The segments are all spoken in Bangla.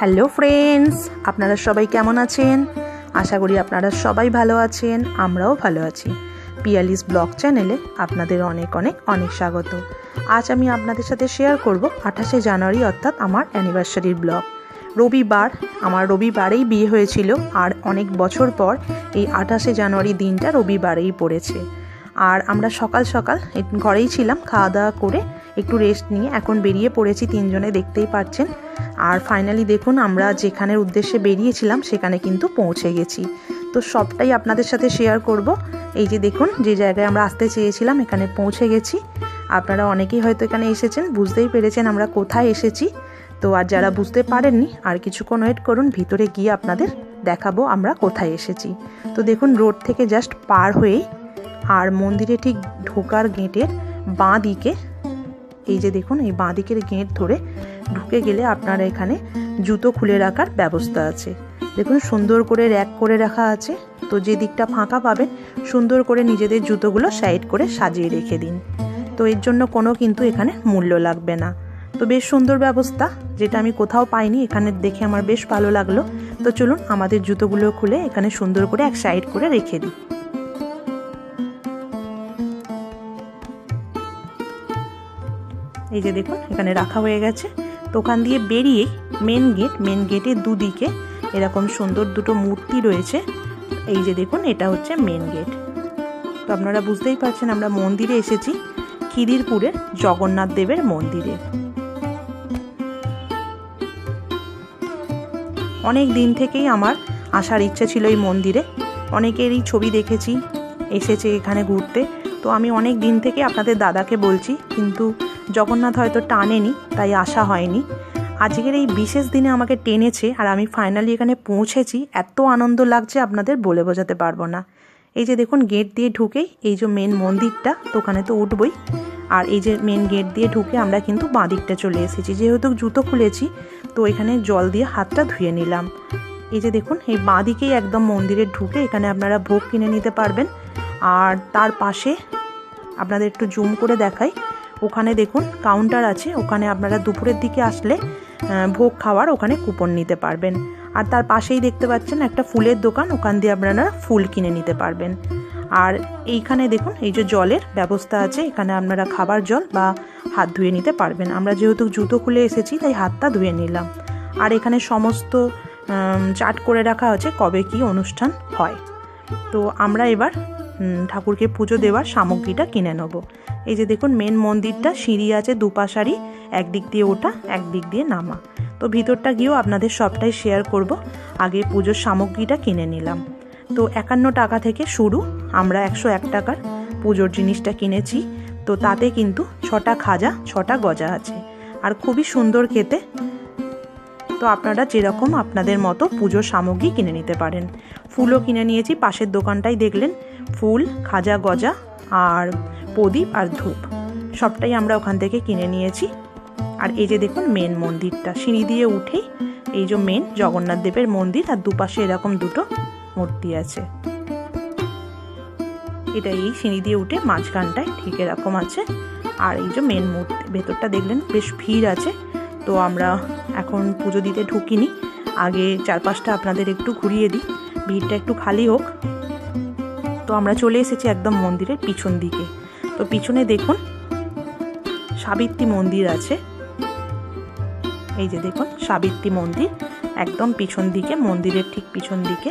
হ্যালো ফ্রেন্ডস, আপনারা সবাই কেমন আছেন? আশা করি আপনারা সবাই ভালো আছেন, আমরাও ভালো আছি। পিয়ালিস ব্লগ চ্যানেলে আপনাদের অনেক অনেক অনেক স্বাগত। আজ আমি আপনাদের সাথে শেয়ার করব আঠাশে জানুয়ারি, অর্থাৎ আমার অ্যানিভার্সারির ব্লগ। রবিবার, আমার রবিবারেই বিয়ে হয়েছিল, আর অনেক বছর পর এই আঠাশে জানুয়ারি দিনটা রবিবারেই পড়েছে। আর আমরা সকাল সকাল ঘরেই ছিলাম, খাওয়া দাওয়া করে একটু রেস্ট নিয়ে এখন বেরিয়ে পড়েছি তিনজনে, দেখতেই পাচ্ছেন। আর ফাইনালি দেখুন আমরা যেখানের উদ্দেশ্যে বেরিয়েছিলাম সেখানে কিন্তু পৌঁছে গেছি। তো সবটাই আপনাদের সাথে শেয়ার করব। এই যে দেখুন, যে জায়গায় আমরা আসতে চেয়েছিলাম এখানে পৌঁছে গেছি। আপনারা অনেকেই হয়তো এখানে এসেছেন, বুঝতেই পেরেছেন আমরা কোথায় এসেছি। তো আর যারা বুঝতে পারেননি, আর কিছুক্ষণ ওয়েট করুন, ভিতরে গিয়ে আপনাদের দেখাবো আমরা কোথায় এসেছি। তো দেখুন রোড থেকে জাস্ট পার হয়েই আর মন্দিরে ঠিক ঢোকার গেটের বাঁ দিকে এই যে দেখুন, এই বাঁ দিকের গেট ধরে ঢুকে গেলে আপনারা এখানে জুতো খুলে রাখার ব্যবস্থা আছে। দেখুন, সুন্দর করে র্যাক করে রাখা আছে। তো যে দিকটা ফাঁকা পাবেন, সুন্দর করে নিজেদের জুতোগুলো সাইড করে সাজিয়ে রেখে দিন। তো এর জন্য কোনো কিন্তু এখানে মূল্য লাগবে না। তো বেশ সুন্দর ব্যবস্থা, যেটা আমি কোথাও পাইনি, এখানে দেখে আমার বেশ ভালো লাগল। তো চলুন, আমাদের জুতোগুলো খুলে এখানে সুন্দর করে এক সাইড করে রেখে দিই। এই যে দেখুন, এখানে রাখা হয়ে গেছে। তো ওখান দিয়ে বেরিয়ে মেন গেট মেন গেটের দুদিকে এরকম সুন্দর দুটো মূর্তি রয়েছে। এই যে দেখুন, এটা হচ্ছে মেন গেট তো আপনারা বুঝতেই পারছেন, আমরা মন্দিরে এসেছি, খিদিরপুরের জগন্নাথ দেবের মন্দিরে। অনেক দিন থেকেই আমার আসার ইচ্ছা ছিল এই মন্দিরে। অনেকেরই ছবি দেখেছি, এসেছে এখানে ঘুরতে। তো আমি অনেক দিন থেকে আপনাদের দাদাকে বলছি, কিন্তু জগন্নাথ হয়তো টানেনি, তাই আসা হয়নি। আজকের এই বিশেষ দিনে আমাকে টেনেছে আর আমি ফাইনালি এখানে পৌঁছেছি, এত আনন্দ লাগছে আপনাদের বলে বোঝাতে পারব না। এই যে দেখুন গেট দিয়ে ঢুকেই এই যে মেন মন্দিরটা, তো ওখানে তো উঠবই। আর এই যে মেন গেট দিয়ে ঢুকে আমরা কিন্তু বাঁ দিকটা চলে এসেছি। যেহেতু জুতো খুলেছি, তো এখানে জল দিয়ে হাতটা ধুয়ে নিলাম। এই যে দেখুন, এই বাঁ দিকেই একদম মন্দিরে ঢুকে এখানে আপনারা ভোগ কিনে নিতে পারবেন। আর তার পাশে আপনাদের একটু জুম করে দেখাই। ওখানে দেখুন কাউন্টার আছে, ওখানে আপনারা দুপুরের দিকে আসলে ভোগ খাওয়ার ওখানে কুপন নিতে পারবেন। আর তার পাশেই দেখতে পাচ্ছেন একটা ফুলের দোকান, ওখান দিয়ে আপনারা ফুল কিনে নিতে পারবেন। আর এইখানে দেখুন, এই যে জলের ব্যবস্থা আছে, এখানে আপনারা খাবার জল বা হাত ধুয়ে নিতে পারবেন। আমরা যেহেতু জুতো খুলে এসেছি, তাই হাতটা ধুয়ে নিলাম। আর এখানে সমস্ত চাট করে রাখা আছে, কবে কি অনুষ্ঠান হয়। তো আমরা এবার ঠাকুরকে পুজো দেওয়ার সামগ্রীটা কিনে নেব। এই যে দেখুন মেন মন্দিরটা, সিঁড়ি আছে দুপাশারি একদিক দিয়ে ওটা, একদিক দিয়ে নামা। তো ভিতরটা গিয়েও আপনাদের সবটাই শেয়ার করব। আগে পুজোর সামগ্রীটা কিনে নিলাম। তো একান্ন টাকা থেকে শুরু, আমরা একশো এক টাকার পুজোর জিনিসটা কিনেছি। তো তাতে কিন্তু ছটা খাজা, ছটা গজা আছে। আর খুবই সুন্দর খেতে। তো আপনারা যেরকম আপনাদের মতো পুজোর সামগ্রী কিনে নিতে পারেন। ফুলও কিনে নিয়েছি। পাশের দোকানটাই দেখলেন। ফুল, খাজা, গজা আর প্রদীপ আর ধূপ। সবটাই আমরা ওখান থেকে কিনে নিয়েছি। আর এই যে দেখুন মেন মন্দিরটা। সিঁড়ি দিয়ে উঠেই এই যে মেন জগন্নাথ দেবের মন্দির আর দুপাশে এরকম দুটো মূর্তি আছে। এটা এই সিঁড়ি দিয়ে উঠে মাঝখানটায় ঠিক এরকম আছে। আর এই যে মেন মূর্তি, ভেতরটা দেখলেন বেশ ভিড় আছে। তো আমরা এখন পুজো দিতে ঢুকিনি। আগে চারপাশটা আপনাদের একটু ঘুরিয়ে দিই। ভিড়টা একটু খালি হোক। তো আমরা চলে এসেছি একদম মন্দিরের পিছন দিকে। তো পিছনে দেখুন, সাবিত্রী মন্দির আছে। এই যে দেখুন, সাবিত্রী মন্দির, একদম পিছন দিকে, মন্দিরের ঠিক পিছন দিকে।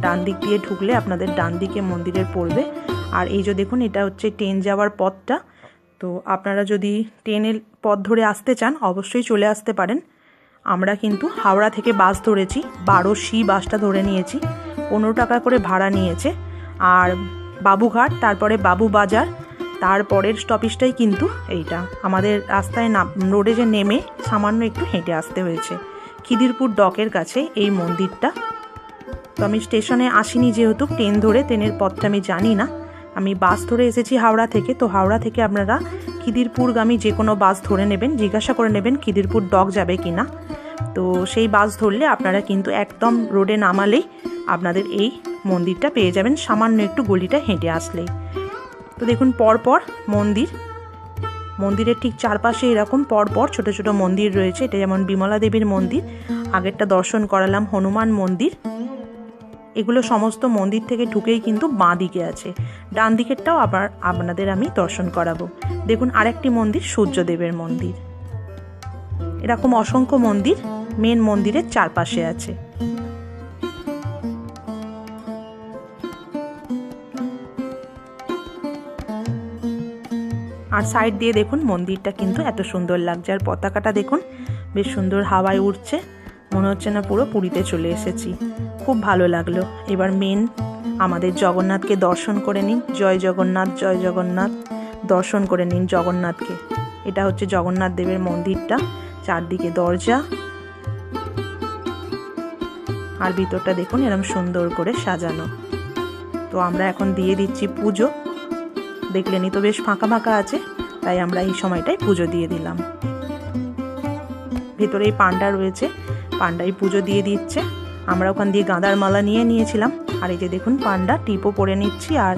ডান দিক দিয়ে ঢুকলে আপনাদের ডান দিকে মন্দিরের পড়বে। আর এই যে দেখুন, এটা হচ্ছে ট্রেন যাওয়ার পথটা। তো আপনারা যদি ট্রেনের পথ ধরে আসতে চান, অবশ্যই চলে আসতে পারেন। আমরা কিন্তু হাওড়া থেকে বাস ধরেছি বারো সি বাসটা ধরে নিয়েছি, পনেরো টাকা করে ভাড়া নিয়েছে। আর বাবুঘাট, তারপরে বাবু বাজার, তারপরের স্টপেজটাই কিন্তু এইটা। আমাদের রাস্তায় না রোডে যে নেমে সামান্য একটু হেঁটে আসতে হয়েছে। খিদিরপুর ডকের কাছে এই মন্দিরটা। তো আমি স্টেশনে আসিনি যেহেতু, ট্রেন ধরে, ট্রেনের পথটা আমি জানি না। আমি বাস ধরে এসেছি হাওড়া থেকে, তো হাওড়া থেকে আপনারা খিদিরপুরগামী যে কোনো বাস ধরে নেবেন, জিজ্ঞাসা করে নেবেন খিদিরপুর ডক যাবে কি না তো সেই বাস ধরলে আপনারা কিন্তু একদম রোডে নামালেই আপনাদের এই মন্দিরটা পেয়ে যাবেন। সামান্য একটু গলিটা হেঁটে আসলেই তো দেখুন, পরপর মন্দির। মন্দিরের ঠিক চারপাশে এরকম পরপর পর ছোট ছোট মন্দির রয়েছে। এটা যেমন বিমলা দেবীর মন্দির, আগেরটা দর্শন করালাম হনুমান মন্দির। এগুলো সমস্ত মন্দির থেকে ঢুকেই কিন্তু বাঁ দিকে আছে। ডান দিকেরটাও আবার আপনাদের আমি দর্শন করাবো। দেখুন, আরেকটি মন্দির সূর্যদেবের মন্দির। এরকম অসংখ্য মন্দির মেন মন্দিরের চারপাশে আছে। আর সাইড দিয়ে দেখুন, মন্দিরটা কিন্তু এত সুন্দর লাগছে। আর পতাকাটা দেখুন, বেশ সুন্দর হাওয়ায় উঠছে মনে হচ্ছে না পুরো পুরীতে চলে এসেছি। খুব ভালো লাগল। এবার মেন আমাদের জগন্নাথকে দর্শন করে নিন। জয় জগন্নাথ জয় জগন্নাথ। দর্শন করে নিন জগন্নাথকে। এটা হচ্ছে জগন্নাথ দেবের মন্দিরটা। চারদিকে দরজা। আর ভিতরটা দেখুন এরকম সুন্দর করে সাজানো। তো আমরা এখন দিয়ে দিচ্ছি পুজো। দেখলেনি তো বেশ ফাঁকা ফাঁকা আছে, তাই আমরা এই সময়টাই পুজো দিয়ে দিলাম। ভেতরে এই পান্ডা রয়েছে, পান্ডাই পুজো দিয়ে দিচ্ছে। আমরা ওখান দিয়ে গাঁদার মালা নিয়ে নিয়েছিলাম। আর এই যে দেখুন পান্ডা, টিপও পরে নিচ্ছি আর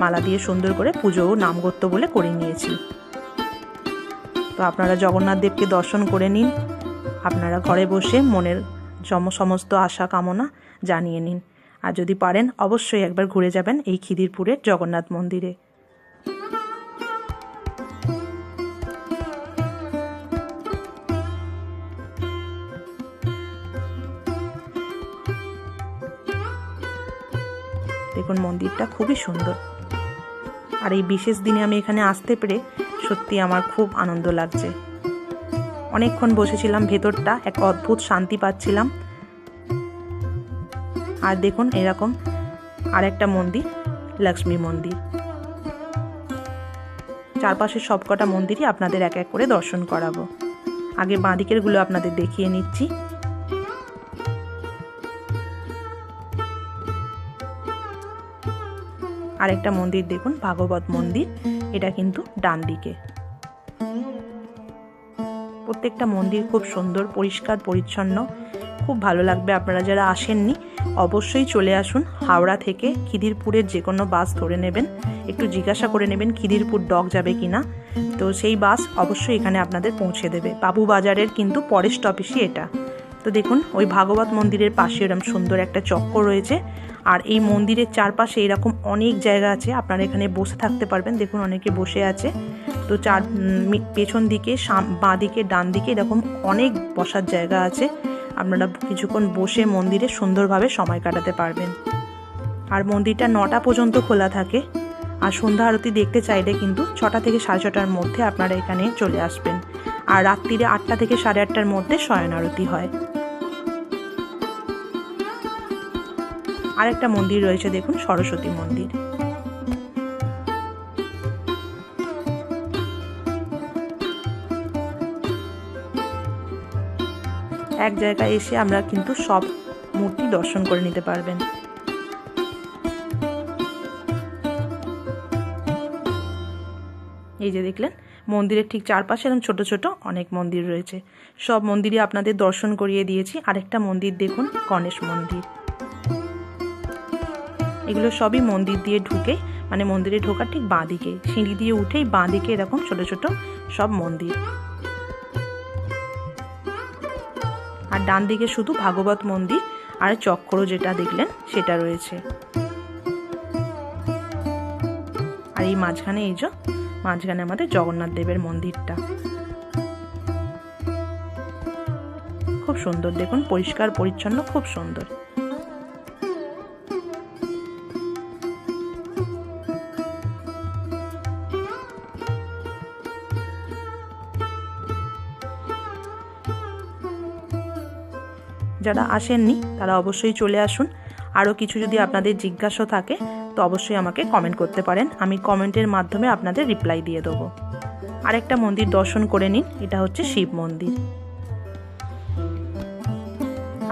মালা দিয়ে সুন্দর করে পুজোও নামগত্য বলে করে নিয়েছি। তো আপনারা জগন্নাথ দেবকে দর্শন করে নিন। আপনারা ঘরে বসে মনের সমস্ত আশা কামনা জানিয়ে নিন। আর যদি পারেন, অবশ্যই একবার ঘুরে যাবেন এই খিদিরপুরের জগন্নাথ মন্দিরে। দেখুন, মন্দিরটা খুবই সুন্দর। আর এই বিশেষ দিনে আমি এখানে আসতে পেরে সত্যি আমার খুব আনন্দ লাগছে। অনেকক্ষণ বসেছিলাম, ভেতরটা এক অদ্ভুত শান্তি পাচ্ছিলাম। আর দেখুন, এরকম আর একটা মন্দির, লক্ষ্মী মন্দির। চারপাশের সবকটা মন্দিরই আপনাদের এক এক করে দর্শন করাবো। আগে বাঁদিকেরগুলো আপনাদের দেখিয়ে নিচ্ছি। আরেকটা মন্দির দেখুন, ভাগবত মন্দির। এটা কিন্তু ডান দিকে। প্রত্যেকটা মন্দির খুব সুন্দর, পরিষ্কার, পরিচ্ছন্ন। খুব ভালো লাগবে আপনারা যারা আসেননি, অবশ্যই চলে আসুন হাওড়া থেকে খিদিরপুরের যে কোনো বাস ধরে নেবেন। একটু জিজ্ঞাসা করে নেবেন খিদিরপুর ডক যাবে কিনা। তো সেই বাস অবশ্যই এখানে আপনাদের পৌঁছে দেবে। বাবু বাজারের কিন্তু পরের স্টপেজই এটা। তো দেখুন, ওই ভাগবত মন্দিরের পাশে এরকম সুন্দর একটা চক্র রয়েছে। আর এই মন্দিরের চারপাশে এরকম অনেক জায়গা আছে, আপনারা এখানে বসে থাকতে পারবেন। দেখুন, অনেকে বসে আছে। তো চার পেছন দিকে বাঁ দিকে, ডান দিকে এরকম অনেক বসার জায়গা আছে। আপনারা কিছুক্ষণ বসে মন্দিরে সুন্দরভাবে সময় কাটাতে পারবেন। আর মন্দিরটা নটা পর্যন্ত খোলা থাকে। আর সন্ধ্যা আরতি দেখতে চাইলে কিন্তু ছটা থেকে সাড়ে ছটার মধ্যে আপনারা এখানে চলে আসবেন। আর রাত্রিরে আটটা থেকে সাড়ে আটটার মধ্যে শয়ন আরতি হয়। আরেকটা মন্দির রয়েছে, দেখুন, সরস্বতী মন্দির। এক জায়গায় এসে আমরা কিন্তু সব মূর্তি দর্শন করে নিতে পারবেন। এই যে দেখলেন, মন্দিরের ঠিক চারপাশে এরকম ছোট ছোট অনেক মন্দির রয়েছে। সব মন্দিরে আপনাদের দর্শন করিয়ে দিয়েছি। আরেকটা মন্দির দেখুন, গণেশ মন্দির। এগুলো সবই মন্দির দিয়ে ঢুকে মানে মন্দিরে ঢোকার ঠিক বাঁ দিকে সিঁড়ি দিয়ে উঠেই বাঁ দিকে এরকম ছোট ছোট সব মন্দির। আর ডান দিকে শুধু ভাগবত মন্দির, আর চক্র যেটা দেখলেন সেটা রয়েছে। আর এই মাঝখানে এই যে, মাঝখানে আমাদের জগন্নাথ দেবের মন্দিরটা। খুব সুন্দর দেখুন, পরিষ্কার, পরিচ্ছন্ন, খুব সুন্দর। যারা আসেননি, তারা অবশ্যই চলে আসুন। আরও কিছু যদি আপনাদের জিজ্ঞাসা থাকে, তো অবশ্যই আমাকে কমেন্ট করতে পারেন। আমি কমেন্টের মাধ্যমে আপনাদের রিপ্লাই দিয়ে দেবো। আরেকটা মন্দির দর্শন করে নিন, এটা হচ্ছে শিব মন্দির।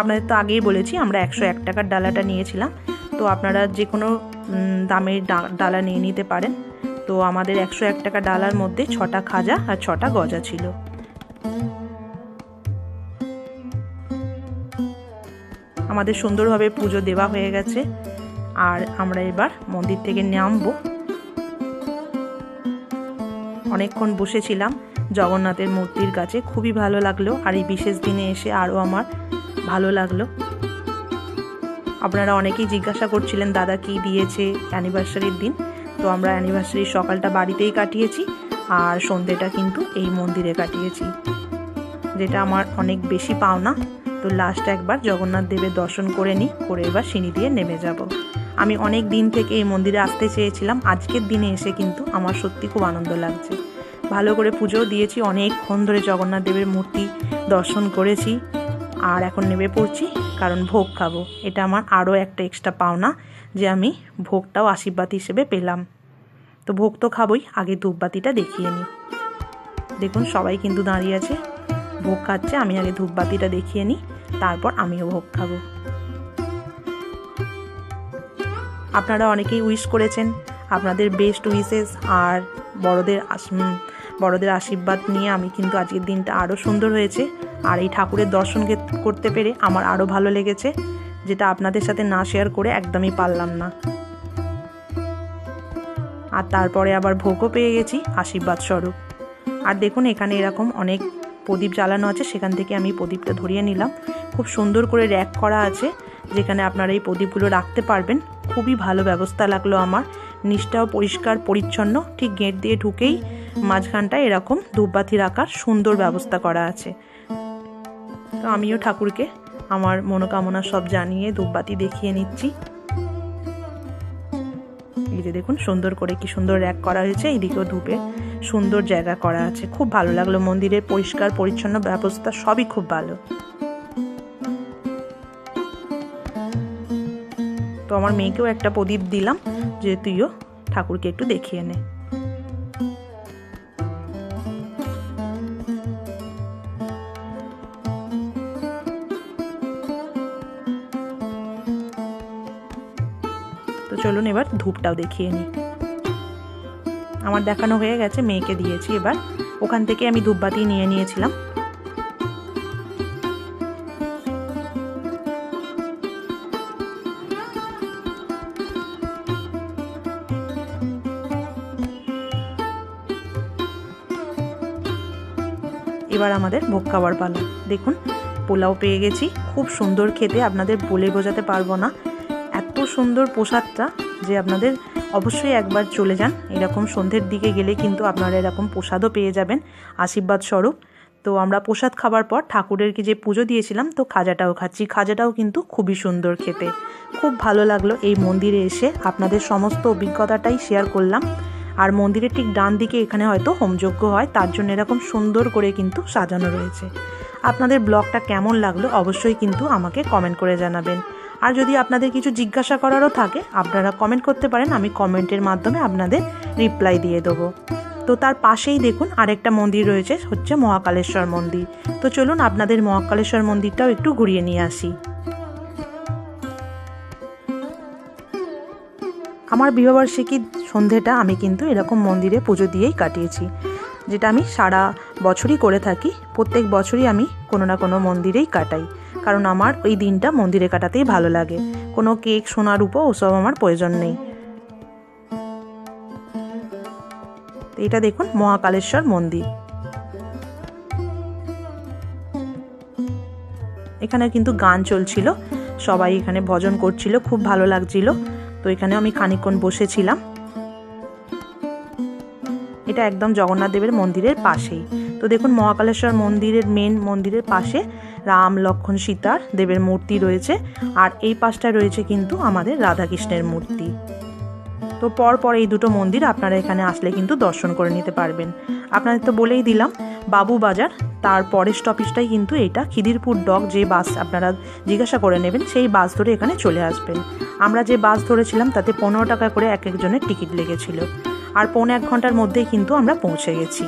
আপনাদের তো আগেই বলেছি, আমরা একশো এক টাকার ডালাটা নিয়েছিলাম। তো আপনারা যে কোনো দামের ডালা নিয়ে নিতে পারেন। তো আমাদের একশো এক টাকা ডালার মধ্যে ছটা খাজা আর ছটা গজা ছিল। আমাদের সুন্দরভাবে পুজো দেওয়া হয়ে গেছে। আর আমরা এবার মন্দির থেকে নামবো। অনেকক্ষণ বসেছিলাম জগন্নাথের মূর্তির কাছে। খুবই ভালো লাগল। আর এই বিশেষ দিনে এসে আরও আমার ভালো লাগল। আপনারা অনেকেই জিজ্ঞাসা করছিলেন, দাদা কি দিয়েছে অ্যানিভার্সারির দিন? তো আমরা অ্যানিভার্সারির সকালটা বাড়িতেই কাটিয়েছি। আর সন্ধেটা কিন্তু এই মন্দিরে কাটিয়েছি। যেটা আমার অনেক বেশি পাওনা। তো লাস্ট একবার জগন্নাথ দেবের দর্শন করে নিই, করে এবার সিঁড়ি দিয়ে নেমে যাব। আমি অনেক দিন থেকে এই মন্দিরে আসতে চেয়েছিলাম, আজকের দিনে এসে কিন্তু আমার সত্যি খুব আনন্দ লাগছে। ভালো করে পুজোও দিয়েছি, অনেকক্ষণ ধরে জগন্নাথ দেবের মূর্তি দর্শন করেছি, আর এখন নেমে পড়ছি, কারণ ভোগ খাব। এটা আমার আরও একটা এক্সট্রা পাওনা, যে আমি ভোগটাও আশীর্বাদ হিসেবে পেলাম। তো ভোগ তো খাবোই, আগে ধূপবাতিটা দেখিয়ে নিই। দেখুন, সবাই কিন্তু দাঁড়িয়ে আছে, ভোগ খাচ্ছে, আমি আগে ধূপবাতিটা দেখিয়ে নিই। তারপর আমিও ভোগ খাব। আপনারা অনেকেই উইশ করেছেন আপনাদের বেস্ট উইশেস আর বড়দের বড়দের আশীর্বাদ নিয়ে আমি কিন্তু আজকের দিনটা আরও সুন্দর হয়েছে। আর এই ঠাকুরের দর্শন করতে পেরে আমার আরও ভালো লেগেছে, যেটা আপনাদের সাথে না শেয়ার করে একদমই পারলাম না। আর তারপরে আবার ভোগও পেয়ে গেছি, আশীর্বাদ স্বরূপ। আর দেখুন, এখানে এরকম অনেক প্রদীপ জ্বালানো আছে, সেখান থেকে আমি প্রদীপটা ধরিয়ে নিলাম। খুব সুন্দর করে র্যাক করা আছে, যেখানে আপনারা এই প্রদীপগুলো রাখতে পারবেন। খুবই ভালো ব্যবস্থা লাগল আমার। নিচটাও পরিষ্কার, পরিচ্ছন্ন। ঠিক গেট দিয়ে ঢুকেই মাঝখানটায় এরকম ধূপবাতি রাখার সুন্দর ব্যবস্থা করা আছে। তো আমিও ঠাকুরকে আমার মনোকামনা সব জানিয়ে ধূপবাতি দেখিয়ে নিচ্ছি। এই যে দেখুন, সুন্দর করে কি সুন্দর র্যাক করা হয়েছে। এইদিকেও ধূপে সুন্দর জায়গা করা আছে। খুব ভালো লাগল মন্দিরের পরিষ্কার, পরিচ্ছন্ন ব্যবস্থা, সবই খুব ভালো। আমার মেয়েকেও একটা প্রদীপ দিলাম যে তুইও ঠাকুরকে একটু দেখিয়ে নে। তো চলুন এবার ধূপটাও দেখিয়ে নিই আমার দেখানো হয়ে গেছে, মেয়েকে দিয়েছি এবার। ওখান থেকে আমি ধূপবাতি নিয়ে নিয়েছিলাম। এবার আমাদের ভোগ খাওয়ার পালা। দেখুন, পোলাও পেয়ে গেছি। খুব সুন্দর খেতে, আপনাদের বলে বোঝাতে পারব না। এত সুন্দর প্রসাদটা যে আপনাদের অবশ্যই একবার চলে যান। এরকম সন্ধ্যের দিকে গেলে কিন্তু আপনারা এরকম প্রসাদও পেয়ে যাবেন। আশীর্বাদ স্বরূপ। তো আমরা প্রসাদ খাবার পর ঠাকুরেরকে যে পুজো দিয়েছিলাম, তো খাজাটাও খাচ্ছি। খাজাটাও কিন্তু খুবই সুন্দর খেতে। খুব ভালো লাগল এই মন্দিরে এসে। আপনাদের সমস্ত অভিজ্ঞতাটাই শেয়ার করলাম। আর মন্দিরের ঠিক ডান দিকে এখানে হয়তো হোমযজ্ঞ হয়, তার জন্য এরকম সুন্দর করে কিন্তু সাজানো রয়েছে। আপনাদের ব্লগটা কেমন লাগল অবশ্যই কিন্তু আমাকে কমেন্ট করে জানাবেন। আর যদি আপনাদের কিছু জিজ্ঞাসা করারও থাকে, আপনারা কমেন্ট করতে পারেন, আমি কমেন্টের মাধ্যমে আপনাদের রিপ্লাই দিয়ে দেবো। তো তার পাশেই দেখুন আরেকটা মন্দির রয়েছে, হচ্ছে মহাকালেশ্বর মন্দির। তো চলুন আপনাদের মহাকালেশ্বর মন্দিরটাও একটু ঘুরিয়ে নিয়ে আসি। আমার বিবাহবার্ষিকীর সন্ধেটা আমি কিন্তু এরকম মন্দিরে পুজো দিয়েই কাটিয়েছি। যেটা আমি সারা বছরই করে থাকি। প্রত্যেক বছরই আমি কোনো না কোনো মন্দিরেই কাটাই। কারণ আমার ওই দিনটা মন্দিরে কাটাতেই ভালো লাগে। কোনো কেক, সোনার উপর ওসব আমার প্রয়োজন নেই। এটা দেখুন, মহাকালেশ্বর মন্দির। এখানে কিন্তু গান চলছিল। সবাই এখানে ভজন করছিল, খুব ভালো লাগছিল। তো এখানেও আমি খানিকক্ষণ বসেছিলাম। এটা একদম জগন্নাথ দেবের মন্দিরের পাশেই। তো দেখুন, মহাকালেশ্বর মন্দিরের মেন মন্দিরের পাশে রাম, লক্ষণ, সীতার দেবের মূর্তি রয়েছে। আর এই পাশটা রয়েছে কিন্তু আমাদের রাধাকৃষ্ণের মূর্তি। তো পর পর এই দুটো মন্দির আপনারা এখানে আসলে কিন্তু দর্শন করে নিতে পারবেন। আপনাদের তো বলেই দিলাম, বাবু বাজার, তার পরের স্টপেজটাই কিন্তু এটা, খিদিরপুর ডক যে বাস আপনারা জিজ্ঞাসা করে নেবেন, সেই বাস ধরে এখানে চলে আসবেন। আমরা যে বাস ধরেছিলাম, তাতে পনেরো টাকা করে এক একজনের টিকিট লেগেছিল। আর পৌনে এক ঘণ্টার মধ্যেই কিন্তু আমরা পৌঁছে গেছি।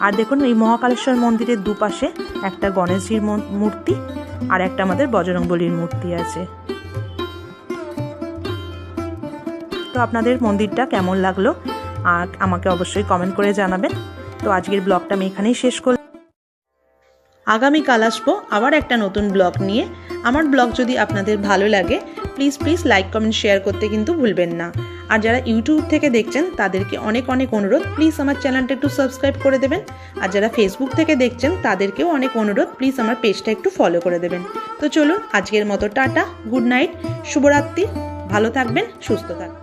আর দেখুন, এই মহাকালেশ্বর মন্দিরের দুপাশে একটা গণেশজির মূর্তি, আর একটা আমাদের বজরংবলীর মূর্তি আছে। তো আপনাদের মন্দিরটা কেমন লাগল? আর আমাকে অবশ্যই কমেন্ট করে জানাবেন। তো আজকের ব্লগটা আমি এখানেই শেষ করলাম আগামীকাল আসব আবার একটা নতুন ব্লগ নিয়ে। আমার ব্লগ যদি আপনাদের ভালো লাগে please please like comment share করতে কিন্তু ভুলবেন না। আর যারা ইউটিউব থেকে দেখছেন, তাদেরকে অনেক অনেক অনুরোধ। প্লিজ আমার চ্যানেলটা একটু সাবস্ক্রাইব করে দেবেন। আর যারা ফেসবুক থেকে দেখছেন, তাদেরকেও অনেক অনুরোধ। প্লিজ আমার পেজটা একটু ফলো করে দেবেন। তো চলুন, আজকের মতো টাটা গুড নাইট শুভরাত্রি। ভালো থাকবেন, সুস্থ থাকবেন।